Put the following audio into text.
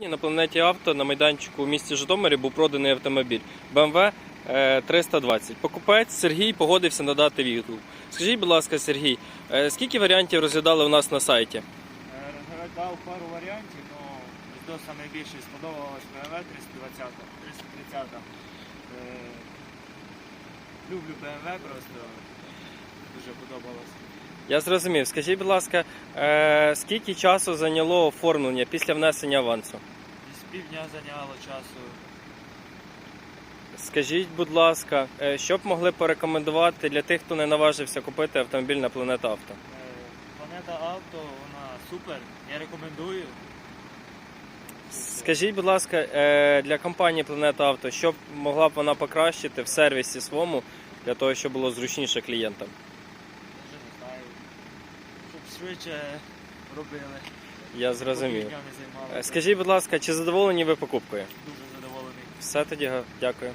На планеті авто на майданчику у місті Житомирі був проданий автомобіль BMW е, 320. Покупець Сергій погодився надати відгук. Скажіть, будь ласка, Сергій, е, скільки варіантів розглядали у нас на сайті? Е, Розглядав пару варіантів, але до найбільше сподобалась BMW 320, 330. Е, Люблю BMW просто. Дуже подобалось. Я зрозумів. Скажіть, будь ласка, е, скільки часу зайняло оформлення після внесення авансу? Десь півдня зайняло часу. Скажіть, будь ласка, е, що б могли порекомендувати для тих, хто не наважився купити автомобіль на Планета Авто? Е, Планета Авто, вона супер. Я рекомендую. Скажіть, будь ласка, е, для компанії Планета Авто, що б могла б вона покращити в сервісі своєму для того, щоб було зручніше клієнтам? Дуже не знаю. Щоб швидше робили. Я зрозумів. Е, Скажіть, будь ласка, чи задоволені ви покупкою? Дуже задоволений. Все тоді га- дякую.